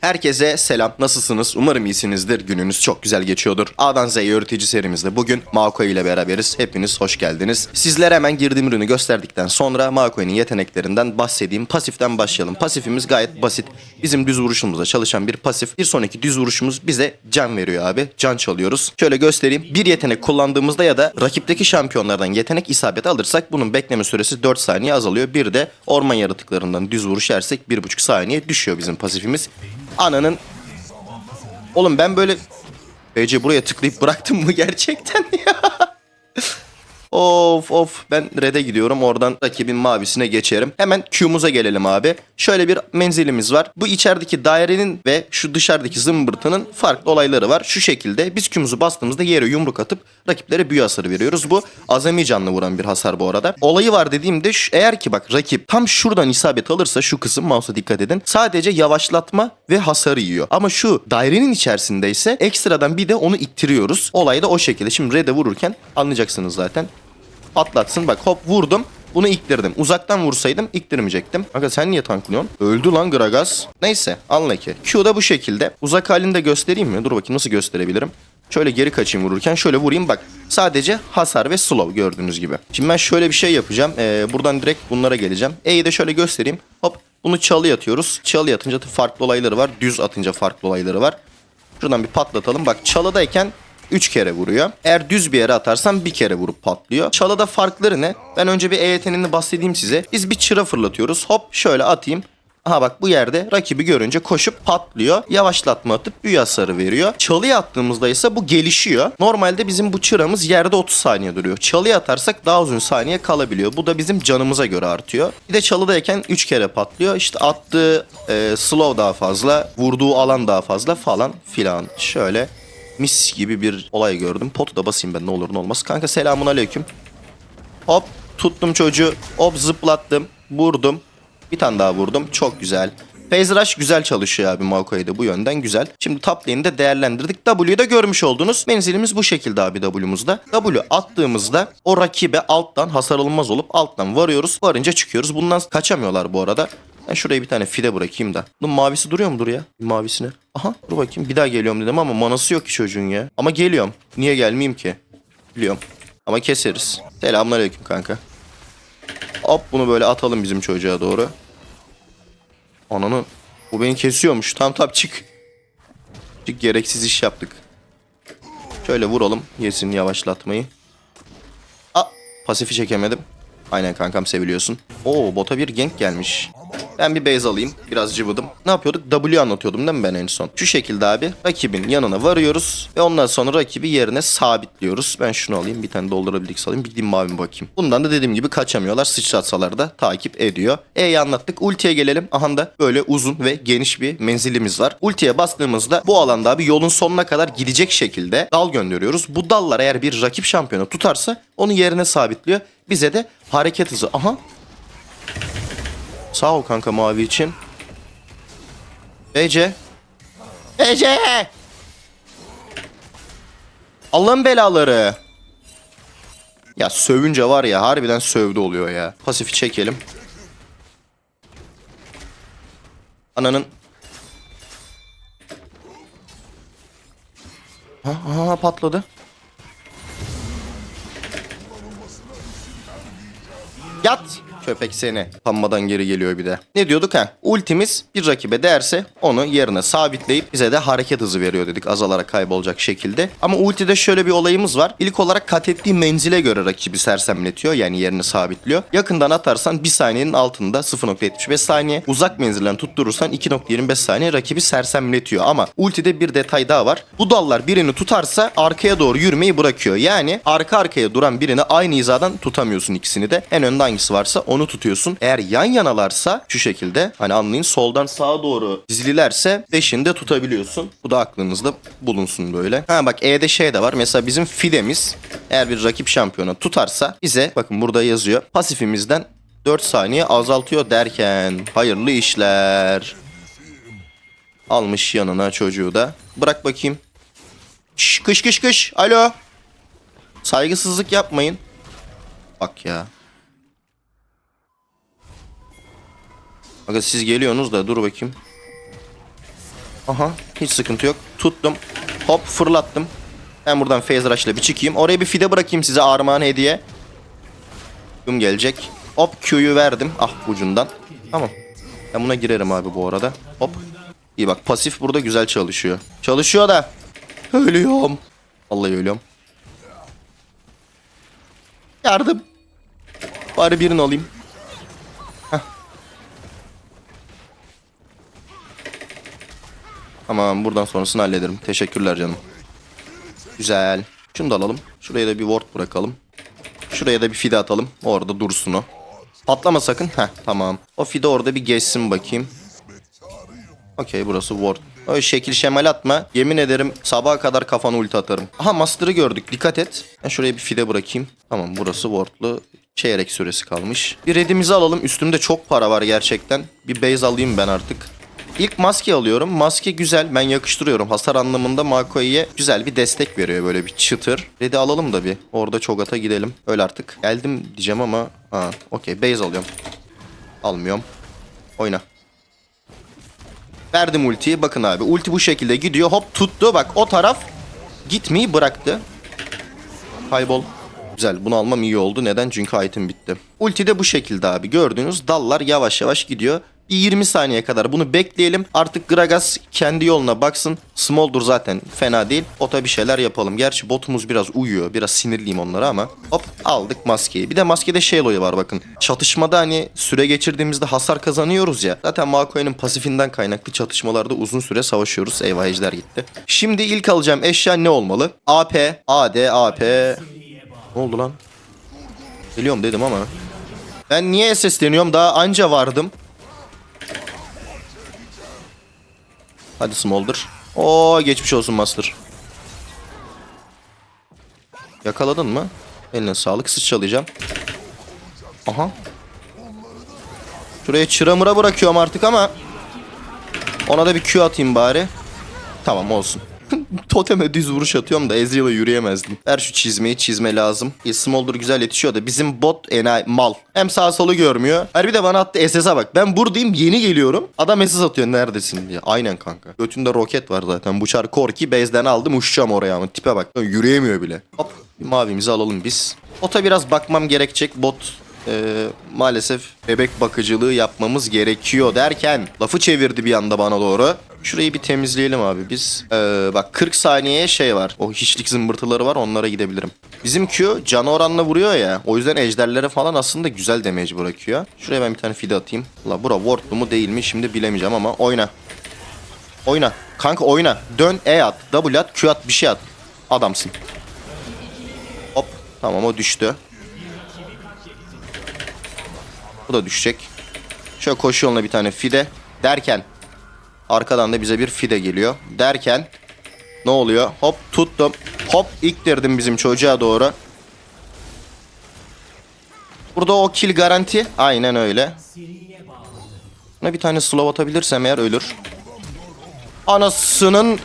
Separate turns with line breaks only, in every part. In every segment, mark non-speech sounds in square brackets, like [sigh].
Herkese selam. Nasılsınız? Umarım iyisinizdir. Gününüz çok güzel geçiyordur. A'dan Z'ye öğretici serimizde bugün Makoy ile beraberiz. Hepiniz hoş geldiniz. Sizlere hemen girdiğim ürünü gösterdikten sonra Makoy'un yeteneklerinden bahsedeyim. Pasiften başlayalım. Pasifimiz gayet basit. Bizim düz vuruşumuzda çalışan bir pasif. Bir sonraki düz vuruşumuz bize can veriyor abi. Can çalıyoruz. Şöyle göstereyim. Bir yetenek kullandığımızda ya da rakipteki şampiyonlardan yetenek isabeti alırsak bunun bekleme süresi 4 saniye azalıyor. Bir de orman yaratıklarından düz vuruş yersek 1,5 saniye düşüyor bizim pasifimiz. Ananın Oğlum ben böyle BC buraya tıklayıp bıraktım mı [laughs] gerçekten ya? Of of ben red'e gidiyorum oradan rakibin mavisine geçerim. Hemen Q'muza gelelim abi. Şöyle bir menzilimiz var. Bu içerideki dairenin ve şu dışarıdaki zımbırtının farklı olayları var. Şu şekilde biz Q'muzu bastığımızda yere yumruk atıp rakiplere büyü hasarı veriyoruz. Bu azami canlı vuran bir hasar bu arada. Olayı var dediğimde eğer ki bak rakip tam şuradan isabet alırsa şu kısım mouse'a dikkat edin. Sadece yavaşlatma ve hasarı yiyor. Ama şu dairenin içerisinde ise ekstradan bir de onu ittiriyoruz. Olay da o şekilde. Şimdi red'e vururken anlayacaksınız zaten patlatsın. Bak hop vurdum. Bunu iktirdim. Uzaktan vursaydım iktirmeyecektim. Kanka sen niye tanklıyorsun? Öldü lan Gragas. Neyse anla ki. Q da bu şekilde. Uzak halinde göstereyim mi? Dur bakayım nasıl gösterebilirim. Şöyle geri kaçayım vururken. Şöyle vurayım bak. Sadece hasar ve slow gördüğünüz gibi. Şimdi ben şöyle bir şey yapacağım. Ee, buradan direkt bunlara geleceğim. E'yi de şöyle göstereyim. Hop bunu çalı atıyoruz. Çalı atınca farklı olayları var. Düz atınca farklı olayları var. Şuradan bir patlatalım. Bak çalıdayken 3 kere vuruyor. Eğer düz bir yere atarsam bir kere vurup patlıyor. Çalıda farkları ne? Ben önce bir E yeteneğini bahsedeyim size. Biz bir çıra fırlatıyoruz. Hop şöyle atayım. Aha bak bu yerde rakibi görünce koşup patlıyor. Yavaşlatma atıp büyü hasarı veriyor. Çalıya attığımızda ise bu gelişiyor. Normalde bizim bu çıramız yerde 30 saniye duruyor. Çalıya atarsak daha uzun saniye kalabiliyor. Bu da bizim canımıza göre artıyor. Bir de çalıdayken 3 kere patlıyor. İşte attığı e, slow daha fazla, vurduğu alan daha fazla falan filan. Şöyle mis gibi bir olay gördüm. Potu da basayım ben ne olur ne olmaz. Kanka selamun aleyküm. Hop tuttum çocuğu. Hop zıplattım. Vurdum. Bir tane daha vurdum. Çok güzel. Phase Rush güzel çalışıyor abi Maoko'ya bu yönden güzel. Şimdi top lane'i de değerlendirdik. W'yu da görmüş oldunuz. Menzilimiz bu şekilde abi W'muzda. W attığımızda o rakibe alttan hasar alınmaz olup alttan varıyoruz. Varınca çıkıyoruz. Bundan kaçamıyorlar bu arada. Ben şuraya bir tane fide bırakayım da. Bunun mavisi duruyor mudur ya? Mavisine. Aha dur bakayım bir daha geliyorum dedim ama manası yok ki çocuğun ya. Ama geliyorum. Niye gelmeyeyim ki? Biliyorum. Ama keseriz. Selamünaleyküm kanka. Hop bunu böyle atalım bizim çocuğa doğru. Ananı. Bu beni kesiyormuş. Tam tam çık. Çık gereksiz iş yaptık. Şöyle vuralım. Yesin yavaşlatmayı. Aa, pasifi çekemedim. Aynen kankam seviliyorsun. Oo bota bir gank gelmiş. Ben bir base alayım. Biraz cıvıdım. Ne yapıyorduk? W anlatıyordum değil mi ben en son? Şu şekilde abi. Rakibin yanına varıyoruz. Ve ondan sonra rakibi yerine sabitliyoruz. Ben şunu alayım. Bir tane doldurabildik alayım. Bir gideyim mavime bakayım. Bundan da dediğim gibi kaçamıyorlar. Sıçratsalar da takip ediyor. E'yi anlattık. Ultiye gelelim. Aha da böyle uzun ve geniş bir menzilimiz var. Ultiye bastığımızda bu alanda abi yolun sonuna kadar gidecek şekilde dal gönderiyoruz. Bu dallar eğer bir rakip şampiyonu tutarsa onu yerine sabitliyor. Bize de hareket hızı. Aha Sağ ol kanka mavi için. BC. BC. Allah'ın belaları. Ya sövünce var ya harbiden sövdü oluyor ya. Pasifi çekelim. Ananın. Ha, ha patladı. Yat. Köpek seni. Panmadan geri geliyor bir de. Ne diyorduk ha? Ultimiz bir rakibe değerse onu yerine sabitleyip bize de hareket hızı veriyor dedik azalarak kaybolacak şekilde. Ama ultide şöyle bir olayımız var. İlk olarak kat ettiği menzile göre rakibi sersemletiyor. Yani yerini sabitliyor. Yakından atarsan 1 saniyenin altında 0.75 saniye. Uzak menzilden tutturursan 2.25 saniye rakibi sersemletiyor. Ama ultide bir detay daha var. Bu dallar birini tutarsa arkaya doğru yürümeyi bırakıyor. Yani arka arkaya duran birini aynı hizadan tutamıyorsun ikisini de. En önde hangisi varsa onu tutuyorsun. Eğer yan yanalarsa şu şekilde hani anlayın soldan sağa doğru dizililerse beşini de tutabiliyorsun. Bu da aklınızda bulunsun böyle. Ha bak E'de şey de var. Mesela bizim fidemiz eğer bir rakip şampiyonu tutarsa bize bakın burada yazıyor. Pasifimizden 4 saniye azaltıyor derken hayırlı işler. Almış yanına çocuğu da. Bırak bakayım. Şş, kış kış kış. Alo. Saygısızlık yapmayın. Bak ya. Aga siz geliyorsunuz da dur bakayım. Aha hiç sıkıntı yok. Tuttum. Hop fırlattım. Ben buradan phase ile bir çıkayım. Oraya bir fide bırakayım size armağan hediye. Q'm gelecek. Hop Q'yu verdim. Ah ucundan. Tamam. Ben buna girerim abi bu arada. Hop. İyi bak pasif burada güzel çalışıyor. Çalışıyor da. Ölüyorum. Vallahi ölüyorum. Yardım. Bari birini alayım. Tamam buradan sonrasını hallederim. Teşekkürler canım. Güzel. Şunu da alalım. Şuraya da bir ward bırakalım. Şuraya da bir fide atalım. Orada dursun o. Patlama sakın. Heh tamam. O fide orada bir geçsin bakayım. Okey burası ward. Öyle şekil şemal atma. Yemin ederim sabaha kadar kafana ulti atarım. Aha Master'ı gördük. Dikkat et. Ben şuraya bir fide bırakayım. Tamam burası wardlu. Çeyrek süresi kalmış. Bir redimizi alalım. Üstümde çok para var gerçekten. Bir base alayım ben artık. İlk maske alıyorum. Maske güzel. Ben yakıştırıyorum. Hasar anlamında Makoi'ye güzel bir destek veriyor böyle bir çıtır. Red'i alalım da bir. Orada Çogat'a gidelim. Öyle artık. Geldim diyeceğim ama. Ha, okey. Base alıyorum. Almıyorum. Oyna. Verdim ultiyi. Bakın abi. Ulti bu şekilde gidiyor. Hop tuttu. Bak o taraf gitmeyi bıraktı. Kaybol. Güzel. Bunu almam iyi oldu. Neden? Çünkü item bitti. Ulti de bu şekilde abi. Gördüğünüz dallar yavaş yavaş gidiyor. Bir 20 saniye kadar bunu bekleyelim. Artık Gragas kendi yoluna baksın. Smolder zaten fena değil. Ota bir şeyler yapalım. Gerçi botumuz biraz uyuyor. Biraz sinirliyim onlara ama. Hop aldık maskeyi. Bir de maskede olayı var bakın. Çatışmada hani süre geçirdiğimizde hasar kazanıyoruz ya. Zaten Makoy'un pasifinden kaynaklı çatışmalarda uzun süre savaşıyoruz. Eyvah ejder gitti. Şimdi ilk alacağım eşya ne olmalı? AP, AD, AP. Ne oldu lan? Geliyorum dedim ama. Ben niye sesleniyorum? Daha anca vardım. Hadi Smolder. Oo geçmiş olsun Master. Yakaladın mı? Eline sağlık sıçralayacağım. Aha. Şuraya çıra mıra bırakıyorum artık ama. Ona da bir Q atayım bari. Tamam olsun. [laughs] Toteme düz vuruş atıyorum da Ezreal'a yürüyemezdim. Ver şu çizmeyi çizme lazım. E, Smolder güzel yetişiyor da bizim bot enayi mal. Hem sağ solu görmüyor. Harbi de bana attı SS'e bak. Ben buradayım yeni geliyorum. Adam SS atıyor neredesin diye. Aynen kanka. Götünde roket var zaten. Bu çar Korki base'den aldım uçacağım oraya ama tipe bak. Yürüyemiyor bile. Hop bir mavimizi alalım biz. Bota biraz bakmam gerekecek. Bot ee, maalesef bebek bakıcılığı yapmamız gerekiyor derken lafı çevirdi bir anda bana doğru. Şurayı bir temizleyelim abi biz. Ee, bak 40 saniyeye şey var. O hiçlik zımbırtıları var onlara gidebilirim. Bizim Q can oranla vuruyor ya. O yüzden ejderlere falan aslında güzel damage bırakıyor. Şuraya ben bir tane fide atayım. La bura wardlu mu değil mi şimdi bilemeyeceğim ama oyna. Oyna. Kanka oyna. Dön E at. W at. Q at bir şey at. Adamsın. Hop. Tamam o düştü. Bu da düşecek. Şöyle koşu yoluna bir tane fide. Derken arkadan da bize bir fide geliyor. Derken ne oluyor? Hop tuttum. Hop iktirdim bizim çocuğa doğru. Burada o kill garanti. Aynen öyle. Buna bir tane slow atabilirsem eğer ölür. Anasının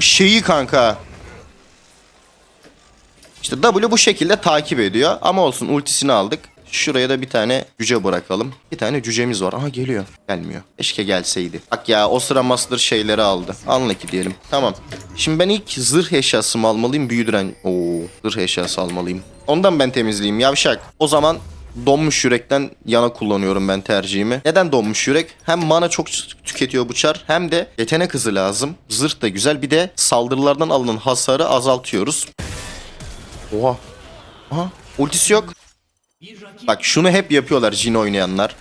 şeyi kanka. İşte W bu şekilde takip ediyor. Ama olsun ultisini aldık. Şuraya da bir tane cüce bırakalım. Bir tane cücemiz var. Aha geliyor. Gelmiyor. Keşke gelseydi. Bak ya o sıra Master şeyleri aldı. Anla ki diyelim. Tamam. Şimdi ben ilk zırh eşyası mı almalıyım? Büyüdüren. Oo, zırh eşyası almalıyım. Ondan ben temizleyeyim yavşak. O zaman donmuş yürekten yana kullanıyorum ben tercihimi. Neden donmuş yürek? Hem mana çok tüketiyor bu hem de yetenek hızı lazım. Zırh da güzel. Bir de saldırılardan alınan hasarı azaltıyoruz. Oha. Aha. Ultisi yok. Bak şunu hep yapıyorlar Jin oynayanlar.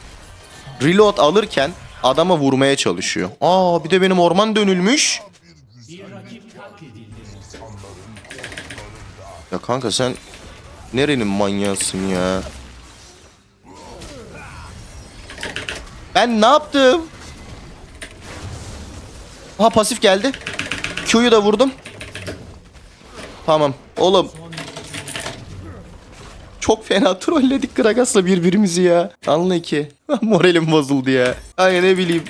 Reload alırken adama vurmaya çalışıyor. Aa bir de benim orman dönülmüş. Ya kanka sen nerenin manyasın ya? Ben ne yaptım? Ha pasif geldi. Q'yu da vurdum. Tamam. Oğlum çok fena trolledik Gragas'la birbirimizi ya. Anla ki. Moralim bozuldu ya. Ay ne bileyim.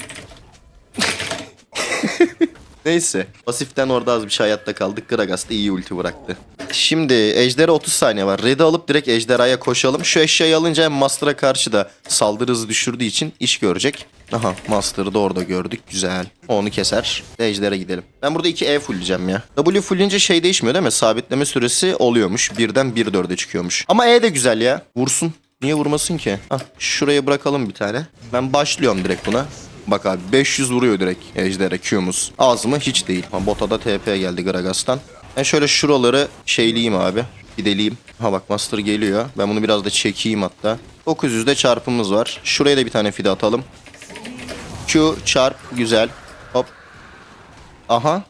[laughs] Neyse. Pasiften orada az bir şey hayatta kaldık. Gragas da iyi ulti bıraktı. Şimdi ejdere 30 saniye var. Red'i alıp direkt ejderhaya koşalım. Şu eşyayı alınca hem Master'a karşı da saldırı hızı düşürdüğü için iş görecek. Aha Master'ı da orada gördük. Güzel. Onu keser. Ejder'e gidelim. Ben burada 2 E fullleyeceğim ya. W fullleyince şey değişmiyor değil mi? Sabitleme süresi oluyormuş. Birden 1.4'e çıkıyormuş. Ama E de güzel ya. Vursun. Niye vurmasın ki? Hah, şuraya bırakalım bir tane. Ben başlıyorum direkt buna. Bak abi 500 vuruyor direkt Ejder'e Q'muz. Az mı? Hiç değil. Ha, bota da TP geldi Gragas'tan. Ben şöyle şuraları şeyleyeyim abi. Gideleyim. Ha bak Master geliyor. Ben bunu biraz da çekeyim hatta. 900'de çarpımız var. Şuraya da bir tane fide atalım. Q çarp güzel. Hop. Aha.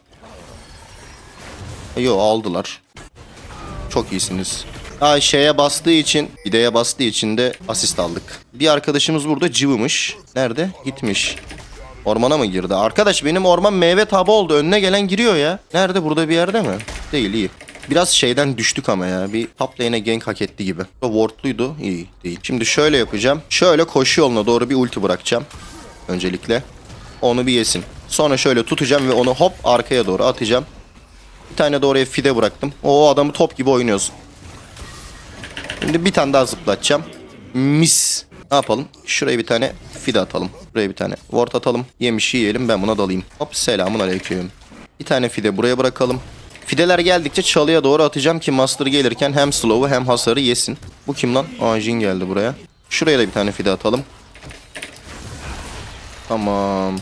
Yo aldılar. Çok iyisiniz. Aa şeye bastığı için, videoya bastığı için de asist aldık. Bir arkadaşımız burada cıvımış. Nerede? Gitmiş. Ormana mı girdi? Arkadaş benim orman meyve tabi oldu. Önüne gelen giriyor ya. Nerede? Burada bir yerde mi? Değil iyi. Biraz şeyden düştük ama ya. Bir top lane'e gank hak etti gibi. Wardluydu. İyi değil. Şimdi şöyle yapacağım. Şöyle koşu yoluna doğru bir ulti bırakacağım. Öncelikle. Onu bir yesin. Sonra şöyle tutacağım ve onu hop arkaya doğru atacağım. Bir tane de oraya fide bıraktım. O adamı top gibi oynuyoruz. Şimdi bir tane daha zıplatacağım. Mis. Ne yapalım? Şuraya bir tane fide atalım. Buraya bir tane ward atalım. Yemişi yiyelim ben buna dalayım. Hop selamun aleyküm. Bir tane fide buraya bırakalım. Fideler geldikçe çalıya doğru atacağım ki Master gelirken hem slow'u hem hasarı yesin. Bu kim lan? Aa Jin geldi buraya. Şuraya da bir tane fide atalım. Tamam.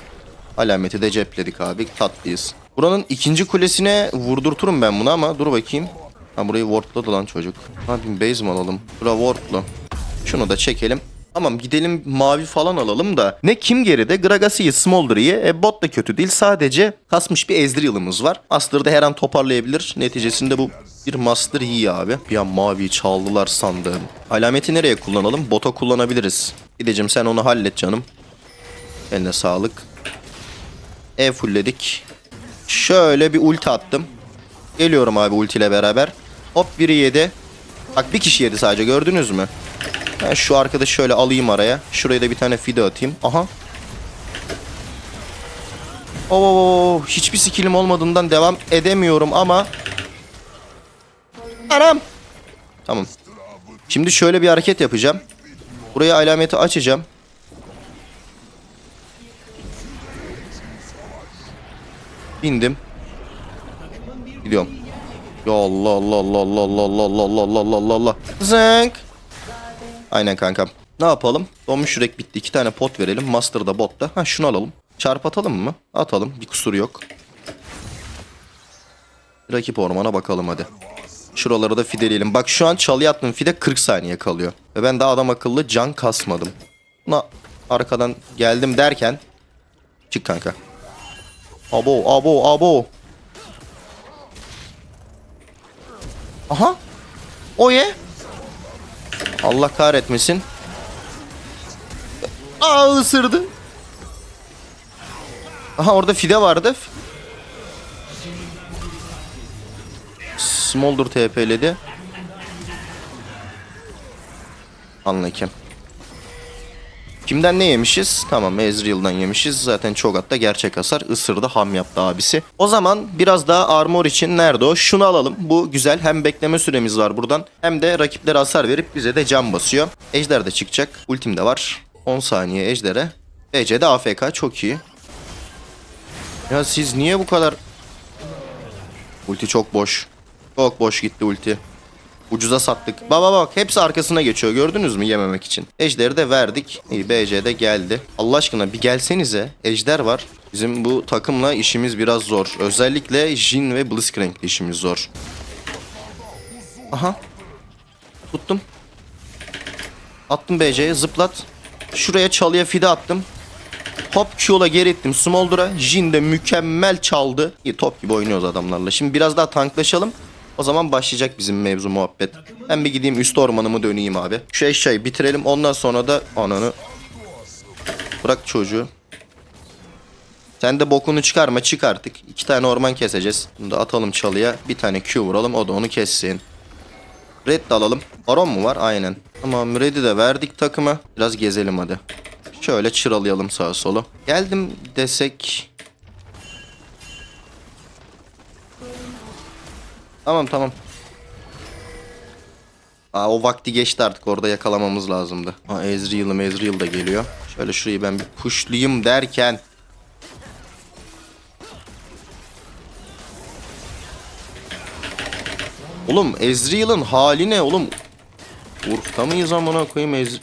Alameti de cepledik abi. Tatlıyız. Buranın ikinci kulesine vurdurturum ben bunu ama dur bakayım. Ha burayı wardladı lan çocuk. Ne yapayım base mi alalım? Bura wardlu. Şunu da çekelim. Tamam gidelim mavi falan alalım da. Ne kim geride? Gragas'ı Smolder'ı. E, bot da kötü değil. Sadece kasmış bir Ezreal'ımız var. Master da her an toparlayabilir. Neticesinde bu bir Master iyi abi. An mavi çaldılar sandım. Alameti nereye kullanalım? Bota kullanabiliriz. Gideceğim sen onu hallet canım. Eline sağlık. E fullledik. Şöyle bir ulti attım. Geliyorum abi ultiyle beraber. Hop biri yedi. Bak bir kişi yedi sadece gördünüz mü? Ben şu arkadaşı şöyle alayım araya. Şuraya da bir tane fide atayım. Aha. Oo, hiçbir skillim olmadığından devam edemiyorum ama Anam. Tamam. Şimdi şöyle bir hareket yapacağım. Buraya alameti açacağım. Bindim. Gidiyorum. Ya Allah Allah Allah Allah Allah Allah Allah Allah Allah Allah Allah Allah Zınk. Aynen kankam. Ne yapalım? Donmuş yürek bitti. İki tane pot verelim. Master'da botta. Ha şunu alalım. Çarp atalım mı? Atalım. Bir kusur yok. Rakip ormana bakalım hadi. Şuraları da fideleyelim. Bak şu an çalıya attığım fide 40 saniye kalıyor. Ve ben daha adam akıllı can kasmadım. Buna arkadan geldim derken. Çık kanka. Abo abo abo. Aha. O ye. Allah kahretmesin. Aa ısırdı. Aha orada fide vardı. Smolder TP'ledi. Anladım. Kimden ne yemişiz? Tamam Ezreal'dan yemişiz. Zaten hatta gerçek hasar. Isırdı ham yaptı abisi. O zaman biraz daha armor için nerede o? Şunu alalım. Bu güzel. Hem bekleme süremiz var buradan. Hem de rakiplere hasar verip bize de can basıyor. Ejder de çıkacak. Ultim de var. 10 saniye Ejder'e. BC'de AFK çok iyi. Ya siz niye bu kadar... Ulti çok boş. Çok boş gitti ulti. Ucuza sattık. Baba bak hepsi arkasına geçiyor gördünüz mü yememek için. Ejder'i de verdik. İyi BC'de geldi. Allah aşkına bir gelsenize. Ejder var. Bizim bu takımla işimiz biraz zor. Özellikle Jin ve Blitzcrank'le işimiz zor. Aha. Tuttum. Attım BC'ye zıplat. Şuraya çalıya fide attım. Hop Q'la geri ettim Smolder'a. Jin de mükemmel çaldı. İyi top gibi oynuyoruz adamlarla. Şimdi biraz daha tanklaşalım. O zaman başlayacak bizim mevzu muhabbet. Ben bir gideyim üst ormanımı döneyim abi. Şu eşyayı bitirelim. Ondan sonra da ananı. Bırak çocuğu. Sen de bokunu çıkarma çık artık. İki tane orman keseceğiz. Bunu da atalım çalıya. Bir tane Q vuralım o da onu kessin. Red de alalım. Baron mu var? Aynen. Tamam Red'i de verdik takıma. Biraz gezelim hadi. Şöyle çıralayalım sağa solu. Geldim desek. Tamam tamam. Aa, o vakti geçti artık orada yakalamamız lazımdı. Aa, Ezreal'ım Ezreal da geliyor. Böyle şurayı ben bir pushlayayım derken. Oğlum Ezreal'ın hali ne oğlum? Urf'ta mıyız amına koyayım Ez...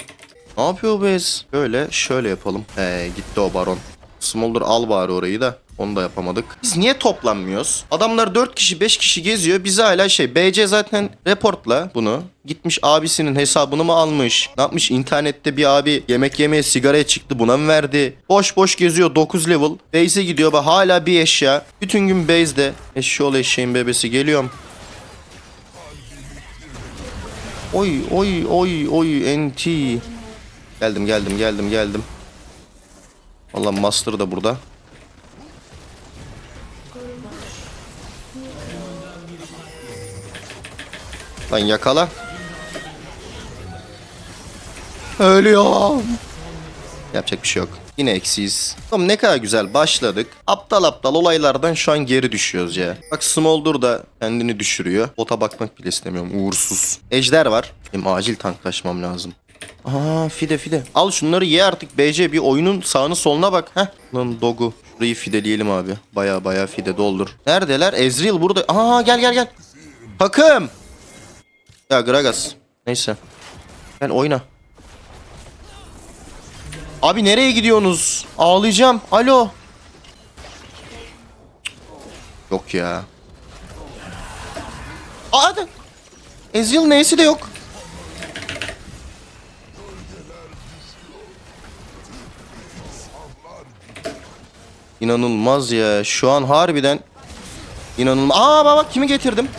Ne yapıyor bu Ez? Böyle şöyle yapalım. He gitti o baron. Smolder al bari orayı da. Onu da yapamadık. Biz niye toplanmıyoruz? Adamlar 4 kişi 5 kişi geziyor. Bize hala şey BC zaten reportla bunu. Gitmiş abisinin hesabını mı almış? Ne yapmış? İnternette bir abi yemek yemeye sigaraya çıktı buna mı verdi? Boş boş geziyor 9 level. Base'e gidiyor bak hala bir eşya. Bütün gün base'de. Eşşoğlu eşeğin bebesi geliyorum. Oy oy oy oy NT. Geldim geldim geldim geldim. Allah Master da burada. Lan yakala. Ölüyorum. Yapacak bir şey yok. Yine eksiyiz. Oğlum ne kadar güzel başladık. Aptal aptal olaylardan şu an geri düşüyoruz ya. Bak Smolder da kendini düşürüyor. Bota bakmak bile istemiyorum. Uğursuz. Ejder var. Benim acil tanklaşmam lazım. Aa fide fide. Al şunları ye artık BC bir oyunun sağını soluna bak. Heh. Lan dogu. Burayı fideleyelim abi. Baya baya fide doldur. Neredeler? Ezreal burada. Aa gel gel gel. Takım. Ya Gragas. Neyse. Gel oyna. Abi nereye gidiyorsunuz? Ağlayacağım. Alo. Yok ya. Aa da. Ezreal neyse de yok. İnanılmaz ya. Şu an harbiden inanılmaz. Aa bak bak kimi getirdim?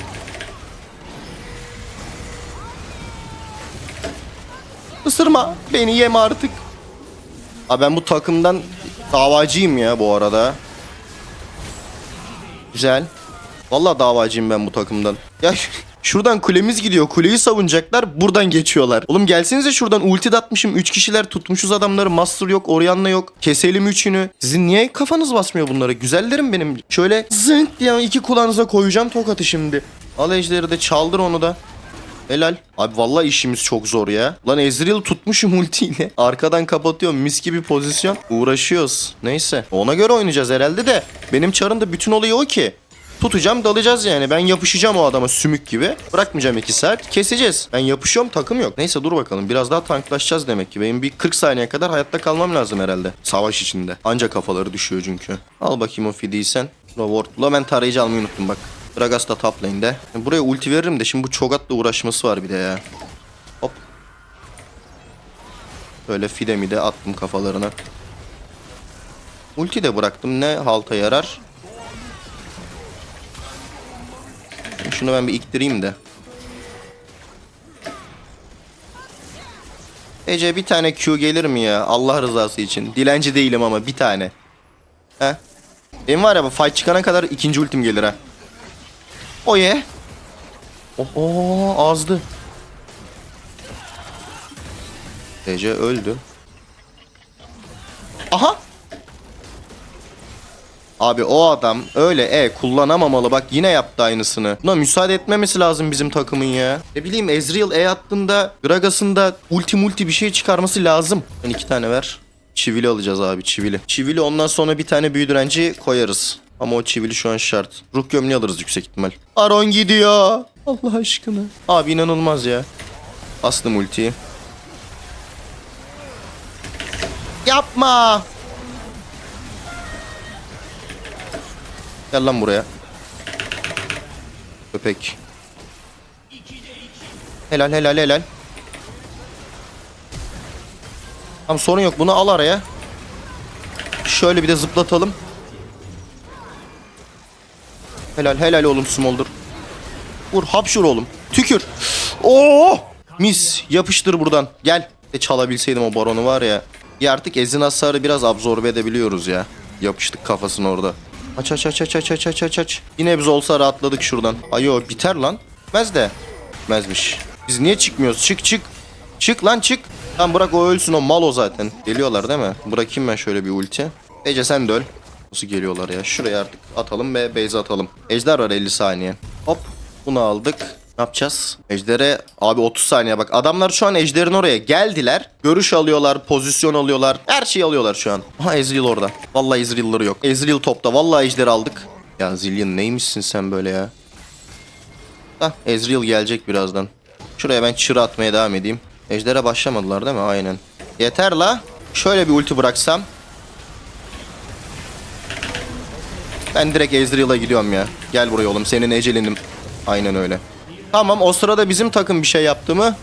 Isırma. Beni yeme artık. Abi ben bu takımdan davacıyım ya bu arada. Güzel. Vallahi davacıyım ben bu takımdan. Ya şuradan kulemiz gidiyor. Kuleyi savunacaklar. Buradan geçiyorlar. Oğlum gelsenize şuradan ulti atmışım. 3 kişiler tutmuşuz adamları. Master yok. Orianna yok. Keselim üçünü. Sizin niye kafanız basmıyor bunlara? Güzellerim benim. Şöyle zınk diye iki kulağınıza koyacağım tokatı şimdi. Al ejderi de çaldır onu da. Helal. Abi vallahi işimiz çok zor ya. Lan Ezreal tutmuşum [laughs] ultiyle. Arkadan kapatıyorum mis gibi pozisyon. Uğraşıyoruz. Neyse. Ona göre oynayacağız herhalde de. Benim çarın da bütün olayı o ki. Tutacağım dalacağız yani. Ben yapışacağım o adama sümük gibi. Bırakmayacağım 2 saat. Keseceğiz. Ben yapışıyorum takım yok. Neyse dur bakalım. Biraz daha tanklaşacağız demek ki. Benim bir 40 saniye kadar hayatta kalmam lazım herhalde. Savaş içinde. Anca kafaları düşüyor çünkü. Al bakayım o fideyi sen. Reward. La ben tarayıcı almayı unuttum bak. Gragas da top lane'de. Buraya ulti veririm de şimdi bu Cho'Gath'la uğraşması var bir de ya. Hop. Böyle fide mi de attım kafalarına. Ulti de bıraktım. Ne halta yarar? Şunu ben bir iktireyim de. Ece bir tane Q gelir mi ya? Allah rızası için. Dilenci değilim ama bir tane. He? Benim var ya bu fight çıkana kadar ikinci ultim gelir ha. O ye. Oho azdı. Ece öldü. Aha. Abi o adam öyle e kullanamamalı bak yine yaptı aynısını. Buna müsaade etmemesi lazım bizim takımın ya. Ne bileyim Ezreal E attığında Gragas'ın da ulti multi bir şey çıkarması lazım. Ben iki tane ver. Çivili alacağız abi çivili. Çivili ondan sonra bir tane büyü direnci koyarız. Ama o çivili şu an şart. Ruh gömleği alırız yüksek ihtimal. Aron gidiyor. Allah aşkına. Abi inanılmaz ya. Bastım ultiyi. Yapma. Gel lan buraya. Köpek. Helal helal helal. Tamam sorun yok bunu al araya. Şöyle bir de zıplatalım. Helal helal oğlum Smolder. Vur hapşur oğlum. Tükür. Oo! Mis yapıştır buradan. Gel. E çalabilseydim o baronu var ya. Ya artık ezin hasarı biraz absorbe edebiliyoruz ya. Yapıştık kafasını orada. Aç aç aç aç aç aç aç aç aç. Yine biz olsa rahatladık şuradan. Ayo biter lan. Bitmez de. Bitmezmiş. Biz niye çıkmıyoruz? Çık çık. Çık lan çık. Lan bırak o ölsün o mal o zaten. Geliyorlar değil mi? Bırakayım ben şöyle bir ulti. Ece sen de öl. Nasıl geliyorlar ya? Şuraya artık atalım ve base atalım. Ejder var 50 saniye. Hop. Bunu aldık. Ne yapacağız? Ejder'e abi 30 saniye bak. Adamlar şu an Ejder'in oraya geldiler. Görüş alıyorlar, pozisyon alıyorlar. Her şeyi alıyorlar şu an. Aha Ezreal orada. Vallahi Ezreal'ları yok. Ezreal topta. Vallahi Ejder aldık. Ya Zillion neymişsin sen böyle ya? Hah Ezreal gelecek birazdan. Şuraya ben çıra atmaya devam edeyim. Ejder'e başlamadılar değil mi? Aynen. Yeter la. Şöyle bir ulti bıraksam. Ben direkt Ezreal'a gidiyorum ya. Gel buraya oğlum senin ecelinim. Aynen öyle. Tamam o sırada bizim takım bir şey yaptı mı?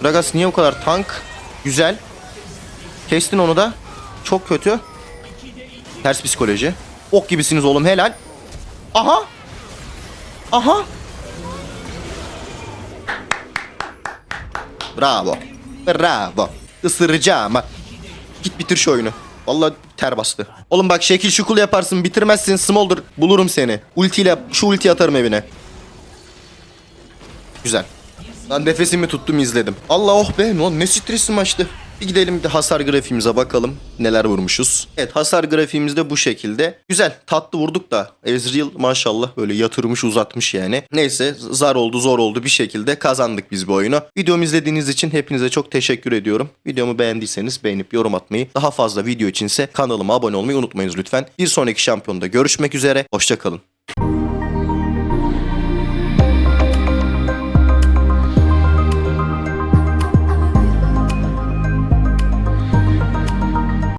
Gragas niye o kadar tank? Güzel. Kestin onu da. Çok kötü. Ters psikoloji. Ok gibisiniz oğlum helal. Aha. Aha. Bravo. Bravo. Isıracağım. Git bitir şu oyunu. Vallahi ter bastı. Oğlum bak şekil şukul yaparsın bitirmezsin smolder bulurum seni. Ultiyle şu ulti atarım evine. Güzel. Lan nefesimi tuttum izledim. Allah oh be lan ne stresli. Bir gidelim de hasar grafiğimize bakalım neler vurmuşuz. Evet hasar grafiğimiz de bu şekilde. Güzel tatlı vurduk da Ezreal maşallah böyle yatırmış uzatmış yani. Neyse zar oldu zor oldu bir şekilde kazandık biz bu oyunu. Videomu izlediğiniz için hepinize çok teşekkür ediyorum. Videomu beğendiyseniz beğenip yorum atmayı daha fazla video içinse kanalıma abone olmayı unutmayınız lütfen. Bir sonraki şampiyonda görüşmek üzere. Hoşçakalın.